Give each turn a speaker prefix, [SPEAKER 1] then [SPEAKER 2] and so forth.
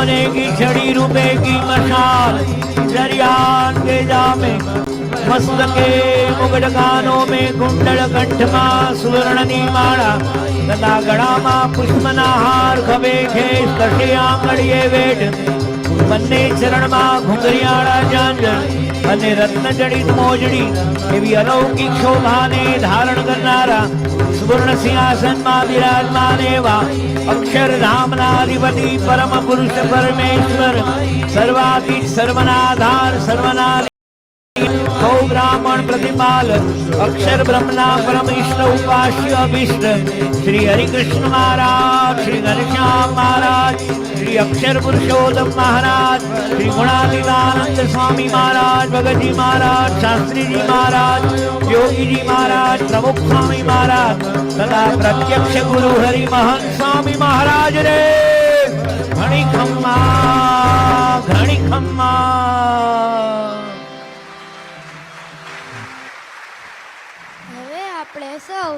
[SPEAKER 1] सोने की छड़ी रुपए की मशाल दरियान के जामे मस्तके मुगट कानों में कुंडल कंठ માં સુવર્ણની માળા તથા ગળામાં પુષ્પના હાર ખભે છે સ્પર્શે આંગળીએ વેઢ બંને ચરણમાં ઘુંઘરિયાળા ઝાંઝર અને રત્નજડિત મોજડી એવી અલૌકિક શોભાને ધારણ કરનારા સુવર્ણ સિંહાસનમાં વિરાજમાન એવા અક્ષરધામના અધિપતિ પરમ પુરુષ પરમેશ્વર સર્વાતીત સર્વનાધાર સર્વના સૌ બ્રાહ્મણ પ્રતિપાલ અક્ષર બ્રહ્મના પરમ ઈષ્ટ ઉપાસ્ય અભિષ્ટ શ્રી હરિકૃષ્ણ મહારાજ શ્રી ઘનશ્યામ મહારાજ શ્રી અક્ષર પુરુષોત્તમ મહારાજ શ્રી ગુણાતીતાનંદ સ્વામી મહારાજ ભગતજી મહારાજ શાસ્ત્રીજી મહારાજ યોગીજી મહારાજ પ્રમુખ સ્વામી મહારાજ તથા પ્રત્યક્ષ ગુરુ હરિ મહંત સ્વામી મહારાજ રે ઘણી ખમ્મા ઘણી ખમ્મા
[SPEAKER 2] હવે આપણે સૌ